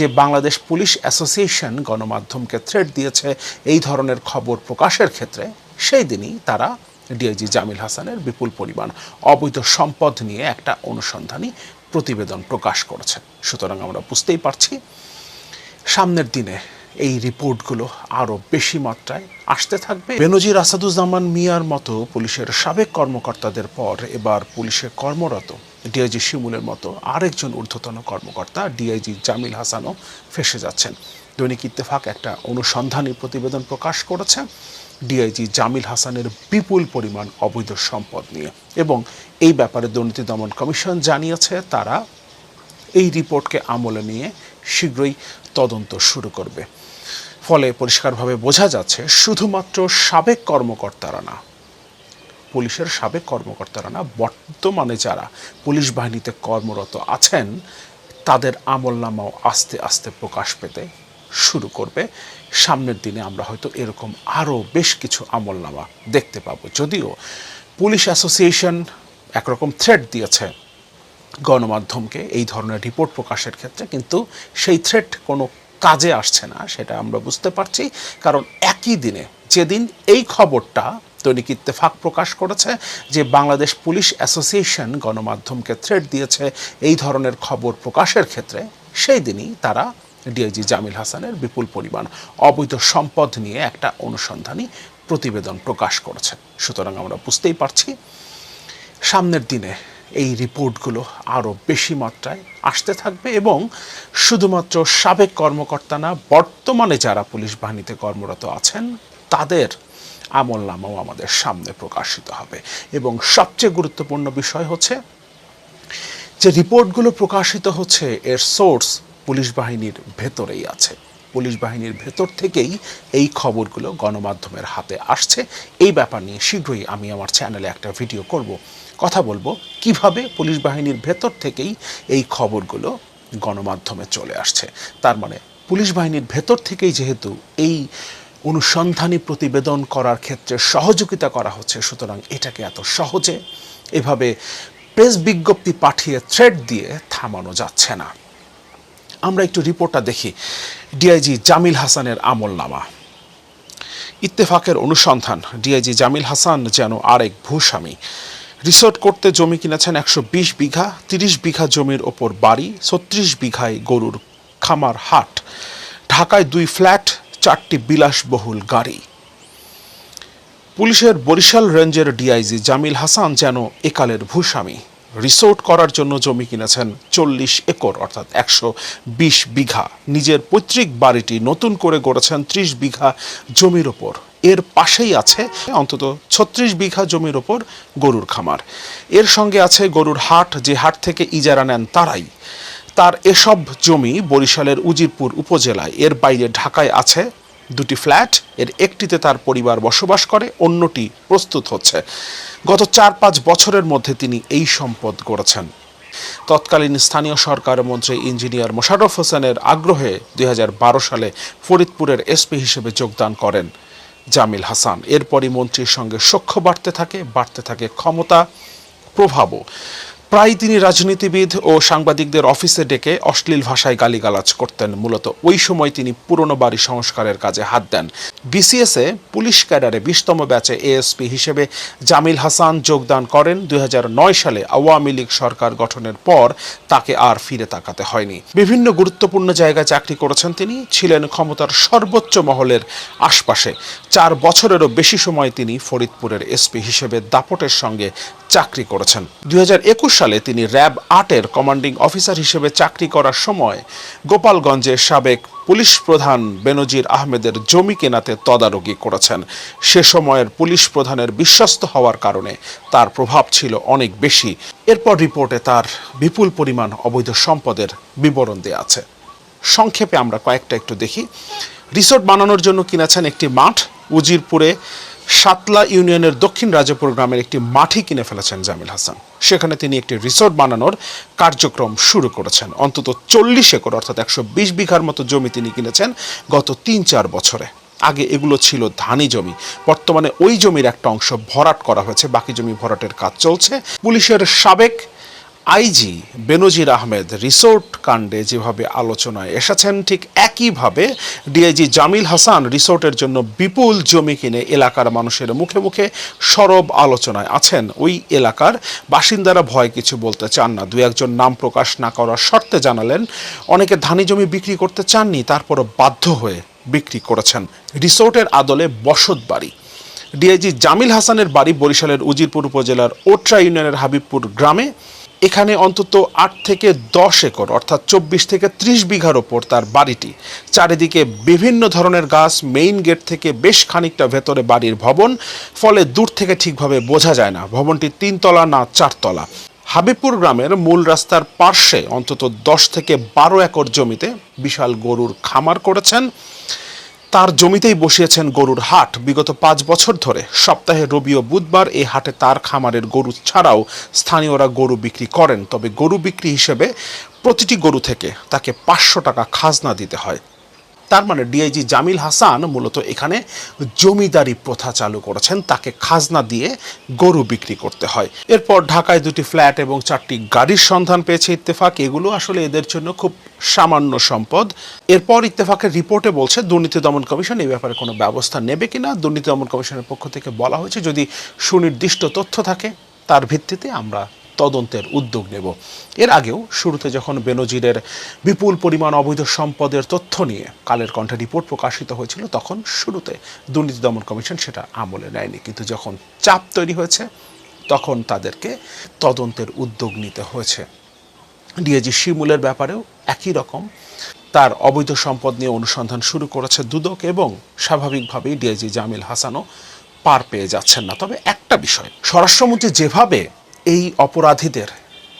যে Bangladesh police association গণমাধ্যমকে threat দিয়েছে এই ধরনের খবর প্রকাশের ক্ষেত্রে, সেই দিনই তারা ডিআইজি জামিল হাসানের বিপুল পরিমাণ অবৈধ সম্পদ নিয়ে একটা অনুসন্ধানী প্রতিবেদন প্রকাশ করেছে। সুতরাং আমরা বুঝতেই পারছি, সামনের দিনে এই রিপোর্টগুলো আরও বেশি মাত্রায় আসতে থাকবে। বেনজির আসাদুজ্জামান মিয়ার মতো পুলিশের সাবেক কর্মকর্তাদের পর এবার পুলিশে কর্মরত ডিআইজি শিমুলের মতো আরেকজন ঊর্ধ্বতন কর্মকর্তা ডিআইজি জামিল হাসানও ফেসে যাচ্ছেন। দৈনিক ইত্তেফাক একটা অনুসন্ধানী প্রতিবেদন প্রকাশ করেছে ডিআইজি জামিল হাসানের বিপুল পরিমাণ অবৈধ সম্পদ নিয়ে এবং এই ব্যাপারে দুর্নীতি দমন কমিশন জানিয়েছে তারা এই রিপোর্টকে আমলে নিয়ে শীঘ্রই তদন্ত শুরু করবে। ফলে পরিষ্কারভাবে বোঝা যাচ্ছে শুধুমাত্র সাবেক কর্মকর্তারা না পুলিশের সাবেক কর্মকর্তারা না, বর্তমানে যারা পুলিশ বাহিনীতে কর্মরত আছেন, তাদের আমলনামাও আস্তে আস্তে প্রকাশ পেতে শুরু করবে। সামনের দিনে আমরা হয়তো এরকম আরও বেশ কিছু আমলনামা দেখতে পাবো। যদিও পুলিশ অ্যাসোসিয়েশন একরকম থ্রেট দিয়েছে গণমাধ্যমকে এই ধরনের রিপোর্ট প্রকাশের ক্ষেত্রে, কিন্তু সেই থ্রেট কোনো কাজে আসছে না, সেটা আমরা বুঝতে পারছি। কারণ একই দিনে, যেদিন এই খবরটা দৈনিক ইত্তেফাক প্রকাশ করেছে যে বাংলাদেশ পুলিশ অ্যাসোসিয়েশন গণমাধ্যমকে থ্রেট দিয়েছে এই ধরনের খবর প্রকাশের ক্ষেত্রে। সেই দিনই তারা ডিআইজি জামিল হাসানের বিপুল পরিমাণ অবৈধ সম্পদ নিয়ে একটা অনুসন্ধানী প্রতিবেদন প্রকাশ করেছে। সুতরাং আমরা বুঝতেই পারছি, সামনের দিনে এই রিপোর্টগুলো আরও বেশি মাত্রায় আসতে থাকবে এবং শুধুমাত্র সাবেক কর্মকর্তা না, বর্তমানে যারা পুলিশ বাহিনীতে কর্মরত আছেন, তাদের আমল নামাও আমাদের সামনে প্রকাশিত হবে। এবং সবচেয়ে গুরুত্বপূর্ণ বিষয় হচ্ছে যে রিপোর্টগুলো প্রকাশিত হচ্ছে, এর সোর্স পুলিশ বাহিনীর ভেতরেই আছে। পুলিশ বাহিনীর ভেতর থেকেই এই খবরগুলো গণমাধ্যমের হাতে আসছে। এই ব্যাপার নিয়ে শীঘ্রই আমি আমার চ্যানেলে একটা ভিডিও করব। কথা বলব, কীভাবে পুলিশ বাহিনীর ভেতর থেকেই এই খবরগুলো গণমাধ্যমে চলে আসছে। তার মানে পুলিশ বাহিনীর ভেতর থেকেই যেহেতু এই অনুসন্ধানী প্রতিবেদন করার ক্ষেত্রে সহযোগিতা করা হচ্ছে। সুতরাং এটাকে এত সহজে এভাবে প্রেস বিজ্ঞপ্তি পাঠিয়ে থ্রেড দিয়ে থামানো যাচ্ছে না। আমরা একটু রিপোর্টটা দেখি। ডিআইজি জামিল হাসানের আমলনামা। ইত্তেফাকের অনুসন্ধান। ডিআইজি জামিল হাসান যেন আরেক ভূস্বামী। রিসোর্ট করতে জমি কিনেছেন একশো বিশ বিঘা, তিরিশ বিঘা জমির ওপর বাড়ি, ছত্রিশ বিঘায় গরুর খামার হাট। ঢাকায় দুই ফ্ল্যাট চারটি বিলাসবহুল গাড়ি। পুলিশের বরিশাল রেঞ্জের ডিআইজি জামিল হাসান যেন একালের ভূস্বামী। রিসোর্ট করার জন্য জমি কিনেছেন চল্লিশ একর, অর্থাৎ একশো বিশ বিঘা। নিজের পৈতৃক বাড়িটি নতুন করে গড়েছেন ত্রিশ বিঘা জমির ওপর। এর পাশেই আছে অন্তত ছত্রিশ বিঘা জমির ওপর গরুর খামার। এর সঙ্গে আছে গরুর হাট, যে হাট থেকে ইজারা নেন তারাই। তার এসব জমি বরিশালের উজিরপুর উপজেলায়। এর বাইরে ঢাকায় আছে দুটি ফ্ল্যাট, এর একটিতে তার পরিবার বসবাস করে, অন্যটি প্রস্তুত হচ্ছে। গত চার পাঁচ বছরের মধ্যে তিনি এই সম্পদ গড়েছেন। তৎকালীন স্থানীয় সরকার মন্ত্রী ইঞ্জিনিয়ার মোশাররফ হোসেনের আগ্রহে দুই হাজার বারো সালে ফরিদপুরের এসপি হিসেবে যোগদান করেন জামিল হাসান। এরপরই মন্ত্রীর সঙ্গে সখ্য বাড়তে থাকে বাড়তে থাকে ক্ষমতা, প্রভাবও। প্রায় তিনি রাজনীতিবিদ ও সাংবাদিকদের অফিসে ডেকে অশ্লীল ভাষায় গালিগালাজ করতেন। মূলত ওই সময় তিনি পুরনো বাড়ি সংস্কারের কাজে হাত দেন। বিসিএসে পুলিশ ক্যাডারে বিশতম ব্যাচে এএসপি হিসেবে জামিল হাসান যোগদান করেন। দু হাজার নয় সালে আওয়ামী লীগ সরকার গঠনের পর তাকে আর ফিরে তাকাতে হয়নি। বিভিন্ন গুরুত্বপূর্ণ জায়গায় চাকরি করেছেন তিনি। ছিলেন ক্ষমতার সর্বোচ্চ মহলের আশপাশে। চার বছরেরও বেশি সময় তিনি ফরিদপুরের এসপি হিসেবে দাপটের সঙ্গে চাকরি করেছেন। দুই হাজার একুশ সালে তিনি র্যাব আটের কমান্ডিং অফিসার হিসেবে চাকরি করার সময় গোপালগঞ্জের সাবেক পুলিশ প্রধান বেনজির আহমেদের জমি কেনাতে তদারকি করেছেন। সে সময়ের পুলিশ প্রধানের বিশ্বস্ত হওয়ার কারণে তার প্রভাব ছিল অনেক বেশি। এরপর রিপোর্টে তার বিপুল পরিমাণ অবৈধ সম্পদের বিবরণ দেওয়া আছে। সংক্ষেপে আমরা কয়েকটা একটু দেখি। রিসোর্ট বানানোর জন্য কিনেছেন একটি মাঠ, উজিরপুরে সাতলা ইউনিয়নের দক্ষিণ রাজাপুর গ্রামের একটি মাঠে কিনে ফেলেছেন জামিল হাসান। সেখানে তিনি একটি রিসোর্ট বানানোর কার্যক্রম শুরু করেছেন। অন্তত চল্লিশ একর অর্থাৎ একশো বিশ বিঘার মতো জমি তিনি কিনেছেন গত তিন চার বছরে। আগে এগুলো ছিল ধানি জমি। বর্তমানে ওই জমির একটা অংশ ভরাট করা হয়েছে। বাকি জমি ভরাটের কাজ চলছে। পুলিশের সাবেক আইজি বেনজির আহমেদ রিসোর্ট কাণ্ডে যেভাবে আলোচনায় এসেছেন, ঠিক একইভাবে ডিআইজি জামিল হাসান রিসোর্টের জন্য বিপুল জমি কিনে এলাকার মানুষের মুখে মুখে সরব আলোচনায় আছেন। ওই এলাকার বাসিন্দারা ভয় কিছু বলতে চান না। দু একজন নাম প্রকাশ না করার শর্তে জানালেন, অনেকে ধানি জমি বিক্রি করতে চাননি, তারপরও বাধ্য হয়ে বিক্রি করেছেন। রিসোর্টের আদলে বসত বাড়ি। ডিআইজি জামিল হাসানের বাড়ি বরিশালের উজিরপুর উপজেলার ওট্রা ইউনিয়নের হাবিবপুর গ্রামে এখানে অন্তত আট থেকে দশ একর, অর্থাৎ চব্বিশ থেকে ত্রিশ বিঘার ওপর তার বাড়িটি। চারিদিকে বিভিন্ন ধরনের গাছ মেইন গেট থেকে বেশ খানিকটা ভেতরে বাড়ির ভবন, ফলে দূর থেকে ঠিকভাবে বোঝা যায় না। ভবনটি তিনতলা না চারতলা। হাবিবপুর গ্রামের মূল রাস্তার পার্শ্বে অন্তত দশ থেকে বারো একর জমিতে বিশাল গরুর খামার করেছেন। তার জমিতেই বসিয়েছেন গরুর হাট। বিগত পাঁচ বছর ধরে সপ্তাহে রবি ও বুধবার এই হাটে তার খামারের গরু ছাড়াও স্থানীয়রা গরু বিক্রি করেন। তবে গরু বিক্রি হিসেবে প্রতিটি গরু থেকে তাকে পাঁচশো টাকা খাজনা দিতে হয়। তার মানে ডিআইজি জামিল হাসান মূলত এখানে জমিদারি প্রথা চালু করেছেন, তাকে খাজনা দিয়ে গরু বিক্রি করতে হয়। এরপর ঢাকায় দুটি ফ্ল্যাট এবং চারটি গাড়ির সন্ধান পেয়েছে ইত্তেফাক। এগুলো আসলে এদের জন্য খুব সামান্য সম্পদ। এরপর ইত্তেফাকের রিপোর্টে বলছে, দুর্নীতি দমন কমিশন এই ব্যাপারে কোনো ব্যবস্থা নেবে কিনা, দুর্নীতি দমন কমিশনের পক্ষ থেকে বলা হয়েছে, যদি সুনির্দিষ্ট তথ্য থাকে, তার ভিত্তিতে আমরা তদন্তের উদ্যোগ নেব। এর আগেও শুরুতে যখন বেনজিরের বিপুল পরিমাণ অবৈধ সম্পদের তথ্য নিয়ে কালের কণ্ঠে রিপোর্ট প্রকাশিত হয়েছিল, তখন শুরুতে দুর্নীতি দমন কমিশন সেটা আমলে নেয়নি। কিন্তু যখন চাপ তৈরি হয়েছে, তখন তাদেরকে তদন্তের উদ্যোগ নিতে হয়েছে। ডিএজি শিমুলের ব্যাপারেও একই রকম। তার অবৈধ সম্পদ নিয়ে অনুসন্ধান শুরু করেছে দুদক এবং স্বাভাবিকভাবেই ডিআইজি জামিল হাসানও পার পেয়ে যাচ্ছেন না। তবে একটা বিষয়, স্বরাষ্ট্রমন্ত্রী যেভাবে এই অপরাধীদের,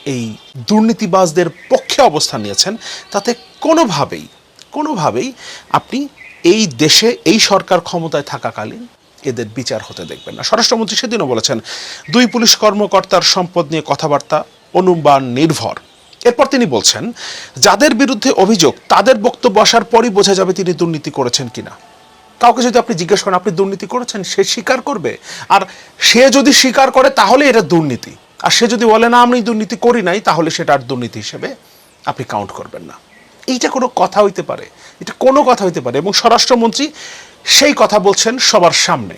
এই দুর্নীতিবাজদের পক্ষে অবস্থান নিয়েছেন, তাতে কোনোভাবেই কোনোভাবেই আপনি এই দেশে, এই সরকার ক্ষমতায় থাকাকালীন এদের বিচার হতে দেখবেন না। স্বরাষ্ট্রমন্ত্রী সেদিনও বলেছেন, দুই পুলিশ কর্মকর্তার সম্পদ নিয়ে কথাবার্তা অনুমান নির্ভর। এরপর তিনি বলছেন, যাদের বিরুদ্ধে অভিযোগ, তাদের বক্তব্য আসার পরই বোঝা যাবে তিনি দুর্নীতি করেছেন কিনা। কাউকে যদি আপনি জিজ্ঞেস করেন, আপনি দুর্নীতি করেছেন? সে স্বীকার করবে। আর সে যদি স্বীকার করে, তাহলে এটা দুর্নীতি। আর সে যদি বলে, না, আমি দুর্নীতি করি নাই, তাহলে সেটা আর দুর্নীতি হিসেবে আপনি কাউন্ট করবেন না। এইটা কোনো কথা হইতে পারে। এটা কোনো কথা হইতে পারে। এবং স্বরাষ্ট্রমন্ত্রী সেই কথা বলছেন সবার সামনে।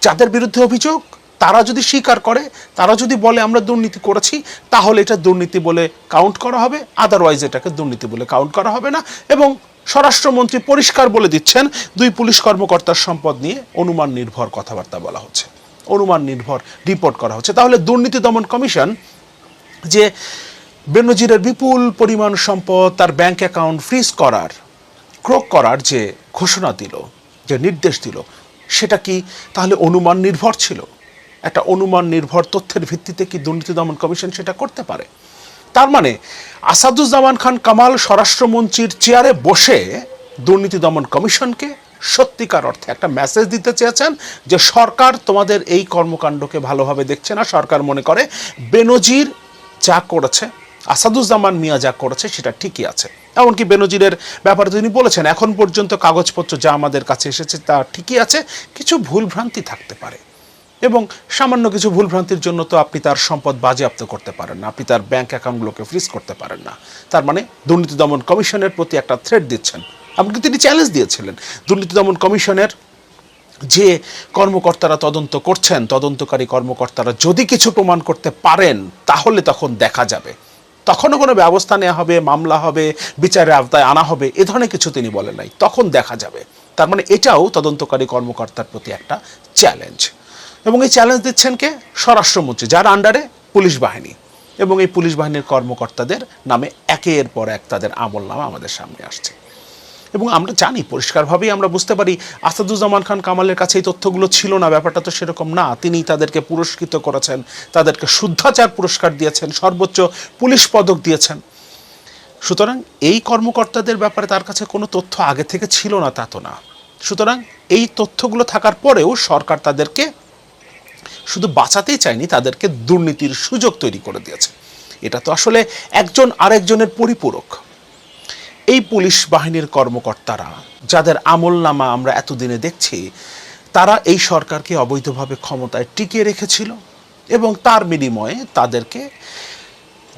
যাদের বিরুদ্ধে অভিযোগ, তারা যদি স্বীকার করে, তারা যদি বলে, আমরা দুর্নীতি করেছি, তাহলে এটা দুর্নীতি বলে কাউন্ট করা হবে। আদারওয়াইজ এটাকে দুর্নীতি বলে কাউন্ট করা হবে না। এবং স্বরাষ্ট্রমন্ত্রী পরিষ্কার বলে দিচ্ছেন, দুই পুলিশ কর্মকর্তার সম্পদ নিয়ে অনুমান নির্ভর কথাবার্তা বলা হচ্ছে। অনুমান নির্ভর রিপোর্ট করা হচ্ছে। তাহলে দুর্নীতি দমন কমিশন যে বেনজিরের বিপুল পরিমাণ সম্পদ তার ব্যাংক অ্যাকাউন্ট ফ্রিজ করার, ক্রোক করার যে ঘোষণা দিল, যে নির্দেশ দিল, সেটা কি তাহলে অনুমান নির্ভর ছিল? একটা অনুমান নির্ভর তথ্যের ভিত্তিতে কি দুর্নীতি দমন কমিশন সেটা করতে পারে? তার মানে আসাদুজ্জামান খান কামাল স্বরাষ্ট্রমন্ত্রীর চেয়ারে বসে দুর্নীতি দমন কমিশনকে সত্যিকার অর্থে একটা মেসেজ দিতে চেয়েছেন যে সরকার তোমাদের এই কর্মকাণ্ডকে ভালোভাবে দেখছে না। সরকার মনে করে বেনজির যা করেছে, আসাদুজ্জামান মিয়া যা করেছে, সেটা ঠিকই আছে। এমনকি বেনজিরের ব্যাপারে তিনি বলেছেন, এখন পর্যন্ত কাগজপত্র যা আমাদের কাছে এসেছে তা ঠিকই আছে, কিছু ভুলভ্রান্তি থাকতে পারে। এবং সামান্য কিছু ভুলভ্রান্তির জন্য তো আপনি তার সম্পদ বাজেয়াপ্ত করতে পারেন না, আপনি তার ব্যাংক অ্যাকাউন্টগুলোকে ফ্রিজ করতে পারেন না। তার মানে দুর্নীতি দমন কমিশনের প্রতি একটা থ্রেট দিচ্ছেন। এমনকি তিনি চ্যালেঞ্জ দিয়েছিলেন। দুর্নীতি দমন কমিশনের যে কর্মকর্তারা তদন্ত করছেন, তদন্তকারী কর্মকর্তারা যদি কিছু প্রমাণ করতে পারেন, তাহলে তখন দেখা যাবে। তখনও কোনো ব্যবস্থা নেওয়া হবে, মামলা হবে, বিচারের আওতায় আনা হবে, এ ধরনের কিছু তিনি বলেন নাই। তখন দেখা যাবে। তার মানে এটাও তদন্তকারী কর্মকর্তার প্রতি একটা চ্যালেঞ্জ এবং এই চ্যালেঞ্জ দিচ্ছেন কে? স্বরাষ্ট্রমন্ত্রী, যার আন্ডারে পুলিশ বাহিনী। এবং এই পুলিশ বাহিনীর কর্মকর্তাদের নামে একের পর এক তাদের আমল নামা আমাদের সামনে আসছে। এবং আমরা জানি, পরিষ্কারভাবেই আমরা বুঝতে পারি, আসাদুজ্জামান খান কামালের কাছে এই তথ্যগুলো ছিল না, ব্যাপারটা তো সেরকম না। তিনি তাদেরকে পুরস্কৃত করেছেন, তাদেরকে শুদ্ধাচার পুরস্কার দিয়েছেন, সর্বোচ্চ পুলিশ পদক দিয়েছেন। সুতরাং এই কর্মকর্তাদের ব্যাপারে তার কাছে কোনো তথ্য আগে থেকে ছিল না, তা তো না। সুতরাং এই তথ্যগুলো থাকার পরেও সরকার তাদেরকে শুধু বাঁচাতেই চায়নি, তাদেরকে দুর্নীতির সুযোগ তৈরি করে দিয়েছে। এটা তো আসলে একজন আরেকজনের পরিপূরক। এই পুলিশ বাহিনীর কর্মকর্তারা, যাদের আমল নামা আমরা এতদিনে দেখছি, তারা এই সরকারকে অবৈধভাবে ক্ষমতায় টিকিয়ে রেখেছিল এবং তার বিনিময়ে তাদেরকে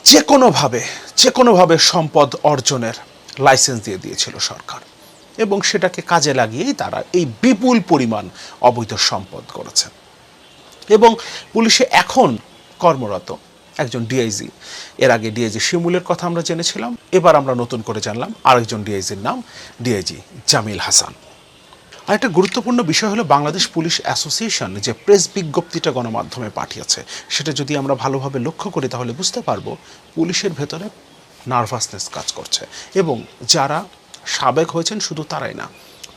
যে কোনোভাবে যে কোনোভাবে সম্পদ অর্জনের লাইসেন্স দিয়ে দিয়েছিল সরকার। এবং সেটাকে কাজে লাগিয়েই তারা এই বিপুল পরিমাণ অবৈধ সম্পদ করেছেন এবং পুলিশে এখন কর্মরত একজন ডিআইজি এর আগে ডিআইজি শিমুলের কথা আমরা জেনেছিলাম। এবার আমরা নতুন করে জানলাম আরেকজন ডিআইজির নাম ডিআইজি জামিল হাসান। আর একটা গুরুত্বপূর্ণ বিষয় হলো বাংলাদেশ পুলিশ অ্যাসোসিয়েশন যে প্রেস বিজ্ঞপ্তিটা গণমাধ্যমে পাঠিয়েছে, সেটা যদি আমরা ভালোভাবে লক্ষ্য করি তাহলে বুঝতে পারব পুলিশের ভেতরে নার্ভাসনেস কাজ করছে এবং যারা সাবেক হয়েছেন শুধু তারাই না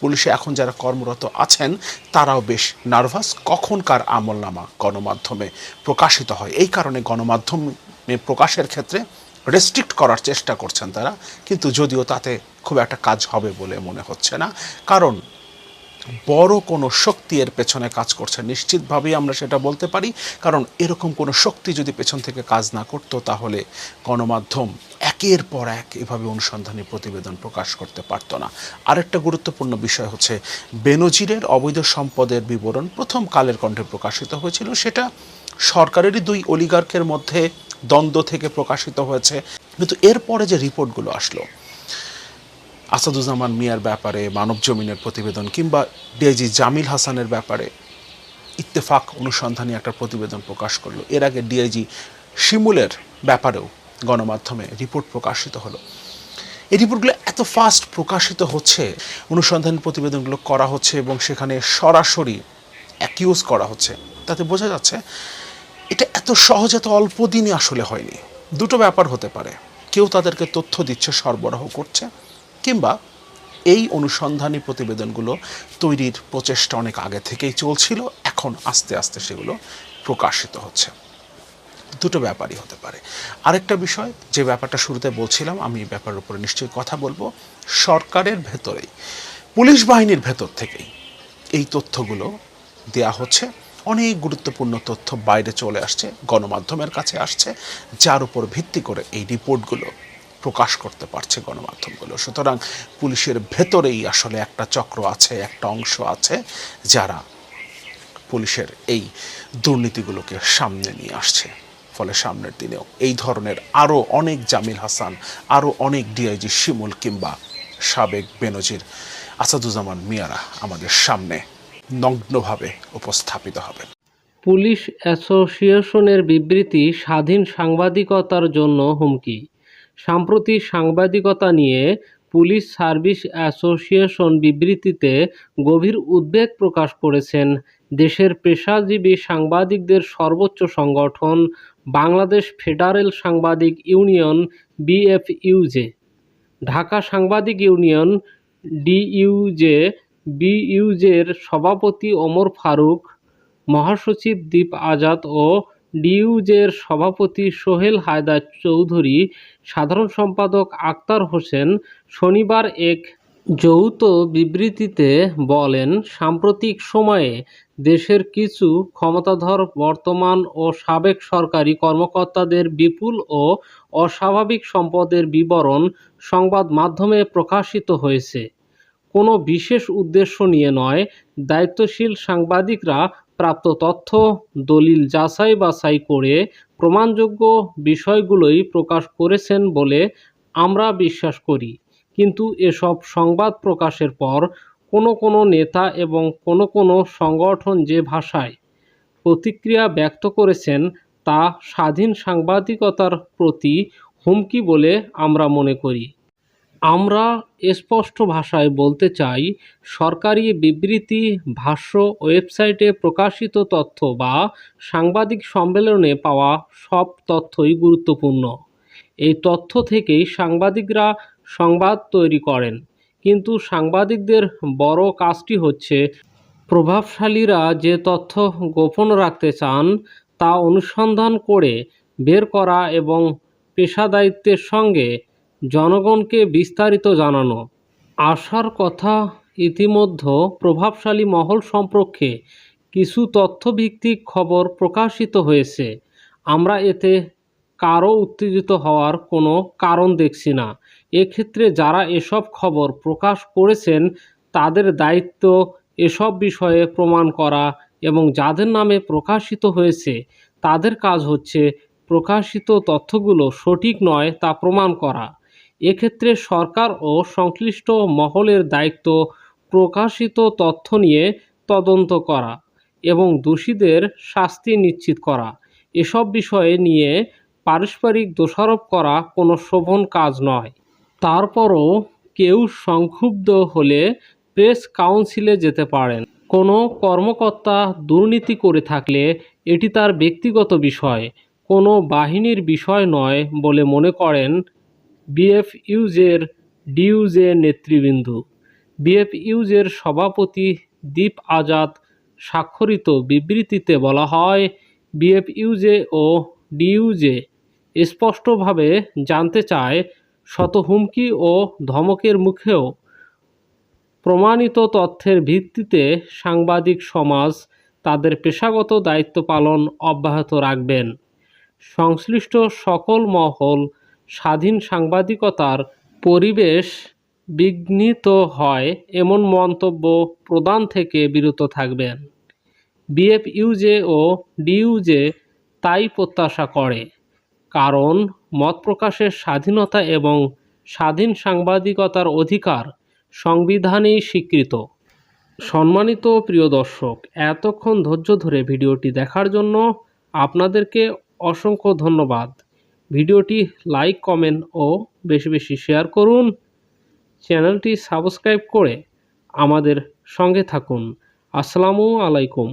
পুলিশে এখন যারা কর্মরত আছেন, তারাও বেশ নার্ভাস। কখনকার আমলনামা গণমাধ্যমে প্রকাশিত হয়? এই কারণে গণমাধ্যমে প্রকাশের ক্ষেত্রে রেস্ট্রিক্ট করার চেষ্টা করছেন তারা। কিন্তু যদিও তাতে খুব একটা কাজ হবে বলে মনে হচ্ছে না। কারণ বড় কোনো শক্তি এর পেছনে কাজ করছে। নিশ্চিতভাবেই আমরা সেটা বলতে পারি। কারণ এরকম কোনো শক্তি যদি পেছন থেকে কাজ না করতো, তাহলে গণমাধ্যম একের পর এক এভাবে অনুসন্ধানী প্রতিবেদন প্রকাশ করতে পারতো না। আরেকটা গুরুত্বপূর্ণ বিষয় হচ্ছে, বেনজিরের অবৈধ সম্পদের বিবরণ প্রথম কালের কণ্ঠে প্রকাশিত হয়েছিল। সেটা সরকারেরই দুই অলিগার্কের মধ্যে দ্বন্দ্ব থেকে প্রকাশিত হয়েছে। কিন্তু এরপরে যে রিপোর্টগুলো আসলো, আসাদুজ্জামান মিয়ার ব্যাপারে, মানব জমিনের প্রতিবেদন কিংবা ডিআইজি জামিল হাসানের ব্যাপারে ইত্তেফাক অনুসন্ধানী একটা প্রতিবেদন প্রকাশ করল। এর আগে ডিআইজি শিমুলের ব্যাপারেও গণমাধ্যমে রিপোর্ট প্রকাশিত হলো। এই রিপোর্টগুলো এত ফাস্ট প্রকাশিত হচ্ছে, অনুসন্ধানী প্রতিবেদনগুলো করা হচ্ছে এবং সেখানে সরাসরি অ্যাকিউজ করা হচ্ছে। তাতে বোঝা যাচ্ছে, এটা এত সহজ, এত অল্প দিনই আসলে হয়নি। দুটো ব্যাপার হতে পারে। কেউ তাদেরকে তথ্য দিচ্ছে, সরবরাহ করছে, কিংবা এই অনুসন্ধানী প্রতিবেদনগুলো তৈরির প্রচেষ্টা অনেক আগে থেকেই চলছিল, এখন আস্তে আস্তে সেগুলো প্রকাশিত হচ্ছে। দুটো ব্যাপারই হতে পারে। আরেকটা বিষয়, যে ব্যাপারটা শুরুতে বলছিলাম, আমি এই ব্যাপারের উপরে নিশ্চয়ই কথা বলব। সরকারের ভেতরেই, পুলিশ বাহিনীর ভেতর থেকেই এই তথ্যগুলো দেয়া হচ্ছে। অনেক গুরুত্বপূর্ণ তথ্য বাইরে চলে আসছে, গণমাধ্যমের কাছে আসছে, যার উপর ভিত্তি করে এই রিপোর্টগুলো প্রকাশ করতে পারছে গণমাধ্যমগুলো। সুতরাং পুলিশের ভেতরেই আসলে একটা চক্র আছে, একটা অংশ আছে, যারা পুলিশের এই দুর্নীতিগুলোকে সামনে নিয়ে আসছে। ফলে সামনের দিনেও। এই ধরনের আরও অনেক জামিল হাসান, আরও অনেক ডিআইজি শিমুল কিংবা সাবেক বেনজির আসাদুজ্জামান মিয়ারা আমাদের সামনে নগ্নভাবে উপস্থাপিত হবেন। পুলিশ অ্যাসোসিয়েশনের বিবৃতি, স্বাধীন সাংবাদিকতার জন্য হুমকি। সাম্প্রতিক সাংবাদিকতা নিয়ে পুলিশ সার্ভিস অ্যাসোসিয়েশন বিবৃতিতে গভীর উদ্বেগ প্রকাশ করেছেন দেশের পেশাজীবী সাংবাদিকদের সর্বোচ্চ সংগঠন বাংলাদেশ ফেডারেল সাংবাদিক ইউনিয়ন বিএফইউজে। ঢাকা সাংবাদিক ইউনিয়ন ডিইউজে বিইউজের সভাপতি ওমর ফারুক, মহাসচিব দীপ আজাদ ও ডিইউজের সভাপতি সোহেল হায়দার চৌধুরী, সাধারণ সম্পাদক আক্তার হোসেন শনিবার এক যৌথ বিবৃতিতে বলেন, সাম্প্রতিক সময়ে দেশের কিছু ক্ষমতাধর বর্তমান ও সাবেক সরকারি কর্মকর্তাদের বিপুল ও অস্বাভাবিক সম্পদের বিবরণ সংবাদ মাধ্যমে প্রকাশিত হয়েছে। কোনো বিশেষ উদ্দেশ্য নিয়ে নয়, দায়িত্বশীল সাংবাদিকরা প্রাপ্ত তথ্য, দলিল যাচাই বাছাই করে প্রমাণযোগ্য বিষয়গুলোই প্রকাশ করেছেন বলে আমরা বিশ্বাস করি। কিন্তু এসব সংবাদ প্রকাশের পর কোনো কোনো নেতা এবং কোনো কোনো সংগঠন যে ভাষায় প্রতিক্রিয়া ব্যক্ত করেছেন তা স্বাধীন সাংবাদিকতার প্রতি হুমকি বলে আমরা মনে করি। আমরা স্পষ্ট ভাষায় বলতে চাই, সরকারি বিবৃতি, ভাষ্য, ওয়েবসাইটে প্রকাশিত তথ্য বা সাংবাদিক সম্মেলনে পাওয়া সব তথ্যই গুরুত্বপূর্ণ। এই তথ্য থেকেই সাংবাদিকরা সংবাদ তৈরি করেন। কিন্তু সাংবাদিকদের বড় কাজটি হচ্ছে প্রভাবশালীরা যে তথ্য গোপন রাখতে চান, তা অনুসন্ধান করে বের করা এবং পেশাদায়িত্বের সঙ্গে জনগণকে বিস্তারিত জানানো। আশার কথা, ইতিমধ্যে প্রভাবশালী মহল সম্পর্কে কিছু তথ্যভিত্তিক খবর প্রকাশিত হয়েছে। আমরা এতে কারও উত্তেজিত হওয়ার কোনো কারণ দেখছি না। এক্ষেত্রে যারা এসব খবর প্রকাশ করেছেন, তাদের দায়িত্ব এসব বিষয়ে প্রমাণ করা এবং যাদের নামে প্রকাশিত হয়েছে, তাদের কাজ হচ্ছে প্রকাশিত তথ্যগুলো সঠিক নয় তা প্রমাণ করা। এক্ষেত্রে সরকার ও সংশ্লিষ্ট মহলের দায়িত্ব প্রকাশিত তথ্য নিয়ে তদন্ত করা এবং দোষীদের শাস্তি নিশ্চিত করা। এসব বিষয়ে নিয়ে পারস্পরিক দোষারোপ করা কোনো শোভন কাজ নয়। তারপরও কেউ সংক্ষুব্ধ হলে প্রেস কাউন্সিলে যেতে পারেন। কোনো কর্মকর্তা দুর্নীতি করে থাকলে এটি তার ব্যক্তিগত বিষয়, কোনো বাহিনীর বিষয় নয় বলে মনে করেন বিএফইউজের ডিউজে নেতৃবৃন্দ। বিএফইউজের সভাপতি দীপ আজাদ স্বাক্ষরিত বিবৃতিতে বলা হয়, বিএফইউজে ও ডিউজে স্পষ্টভাবে জানতে চায় শত হুমকি ও ধমকের মুখেও প্রমাণিত তথ্যের ভিত্তিতে সাংবাদিক সমাজ তাদের পেশাগত দায়িত্ব পালন অব্যাহত রাখবেন। সংশ্লিষ্ট সকল মহল স্বাধীন সাংবাদিকতার পরিবেশ বিঘ্নিত হয় এমন মন্তব্য প্রদান থেকে বিরত থাকবেন। বিএফইউজে ও ডিইউজে তাই প্রত্যাশা করে। কারণ মত প্রকাশের স্বাধীনতা এবং স্বাধীন সাংবাদিকতার অধিকার সংবিধানেই স্বীকৃত। সম্মানিত প্রিয় দর্শক, এতক্ষণ ধৈর্য ধরে ভিডিওটি দেখার জন্য আপনাদেরকে অসংখ্য ধন্যবাদ। ভিডিওটি লাইক, কমেন্ট ও বেশি বেশি শেয়ার করুন। চ্যানেলটি সাবস্ক্রাইব করে আমাদের সঙ্গে থাকুন। আসসালামু আলাইকুম।